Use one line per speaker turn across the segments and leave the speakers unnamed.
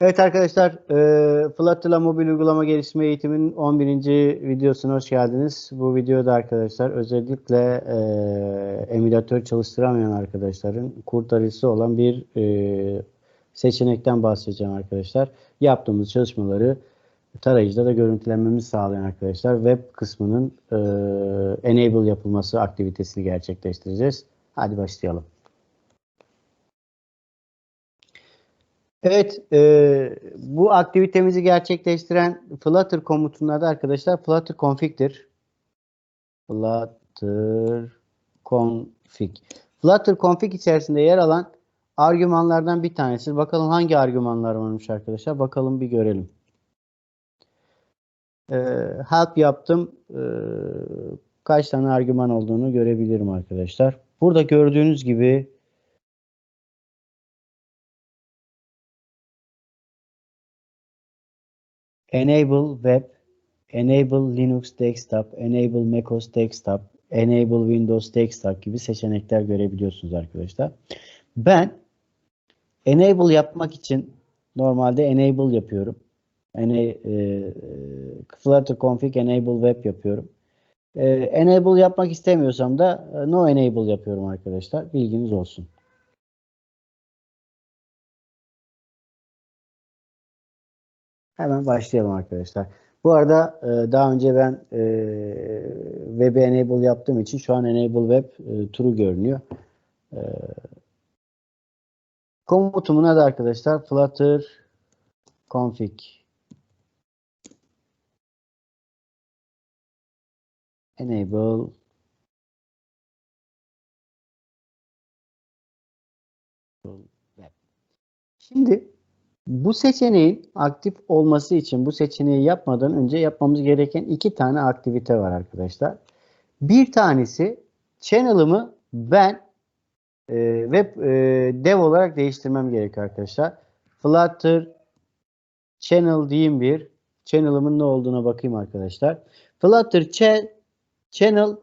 Evet arkadaşlar, e, Flutter'la mobil uygulama geliştirme eğitiminin 11. videosuna hoş geldiniz. Bu videoda arkadaşlar özellikle e, emülatör çalıştıramayan arkadaşların kurtarıcısı olan bir e, seçenekten bahsedeceğim arkadaşlar. Yaptığımız çalışmaları tarayıcıda da görüntülenmemizi sağlayan arkadaşlar web kısmının e, enable yapılması aktivitesini gerçekleştireceğiz. Hadi başlayalım. Evet, e, bu aktivitemizi gerçekleştiren Flutter komutunun adı arkadaşlar Flutter config'tir. Flutter config. Flutter config içerisinde yer alan argümanlardan bir tanesi. Bakalım hangi argümanlar varmış arkadaşlar. Bakalım bir görelim. E, help yaptım. E, kaç tane argüman olduğunu görebilirim arkadaşlar. Burada gördüğünüz gibi Enable Web, Enable Linux Desktop, Enable macOS Desktop, Enable Windows Desktop gibi seçenekler görebiliyorsunuz arkadaşlar. Ben Enable yapmak için normalde Enable yapıyorum. Yani e, Flutter Config Enable Web yapıyorum. E, enable yapmak istemiyorsam da e, No Enable yapıyorum arkadaşlar. Bilginiz olsun. Hemen başlayalım arkadaşlar. Bu arada e, daha önce ben e, web enable yaptığım için şu an enable web e, true görünüyor. E, komutumun adı arkadaşlar flutter config enable web. Şimdi bu seçeneğin aktif olması için bu seçeneği yapmadan önce yapmamız gereken iki tane aktivite var arkadaşlar. Bir tanesi channel'ımı ben e, web e, dev olarak değiştirmem gerekiyor arkadaşlar. Flutter channel diyeyim bir. Channel'ımın ne olduğuna bakayım arkadaşlar. Flutter ch channel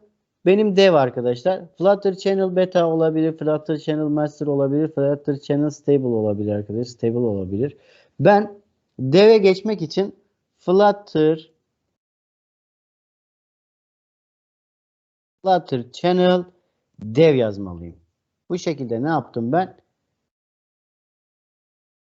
benim dev arkadaşlar. Flutter Channel Beta olabilir, Flutter Channel Master olabilir, Flutter Channel Stable olabilir arkadaşlar. Stable olabilir. Ben dev'e geçmek için Flutter Flutter Channel dev yazmalıyım. Bu şekilde ne yaptım ben?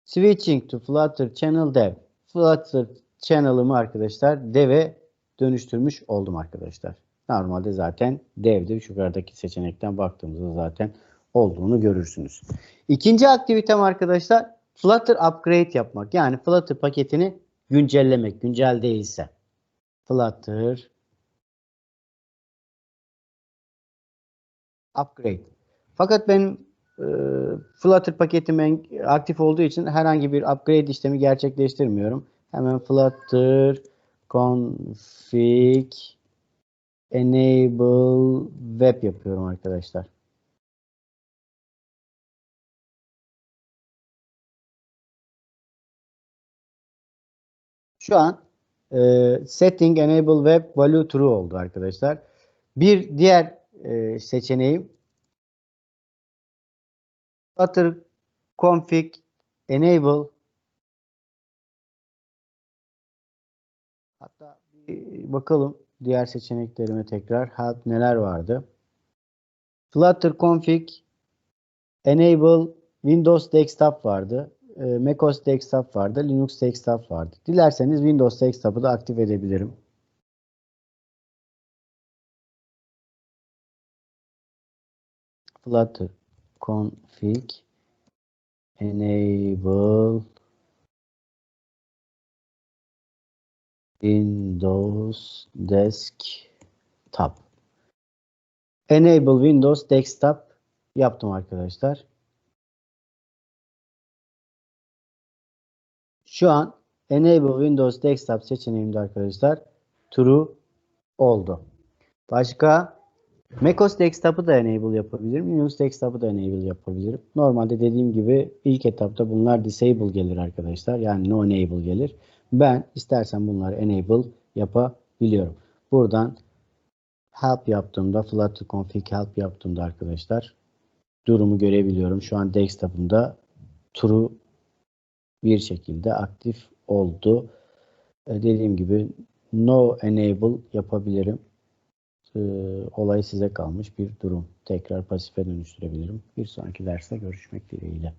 Switching to Flutter Channel dev. Flutter Channel'ımı arkadaşlar dev'e dönüştürmüş oldum arkadaşlar. Normalde zaten devdir. Şu yukarıdaki seçenekten baktığımızda zaten olduğunu görürsünüz. İkinci aktivitem arkadaşlar Flutter upgrade yapmak. Yani Flutter paketini güncellemek. Güncel değilse. Flutter upgrade. Fakat benim e, Flutter paketim aktif olduğu için herhangi bir upgrade işlemi gerçekleştirmiyorum. Hemen Flutter config enable web yapıyorum arkadaşlar. Şu an e, setting enable web value true oldu arkadaşlar. Bir diğer e, seçeneğim flutter config enable hatta bir bakalım diğer seçeneklerime tekrar help neler vardı. Flutter config enable Windows desktop vardı. E, macOS desktop vardı. Linux desktop vardı. Dilerseniz Windows desktop'ı da aktif edebilirim. Flutter config enable Windows Desktop. Enable Windows Desktop yaptım arkadaşlar. Şu an Enable Windows Desktop seçeneğimde arkadaşlar True oldu. Başka macOS Desktop'ı da enable yapabilirim. Linux Desktop'ı da enable yapabilirim. Normalde dediğim gibi ilk etapta bunlar disable gelir arkadaşlar. Yani no enable gelir. Ben istersen bunları enable yapabiliyorum. Buradan help yaptığımda flutter config help yaptığımda arkadaşlar durumu görebiliyorum. Şu an desktop'ımda true bir şekilde aktif oldu. E, dediğim gibi no enable yapabilirim. E, olay size kalmış bir durum. Tekrar pasife dönüştürebilirim. Bir sonraki derste görüşmek dileğiyle.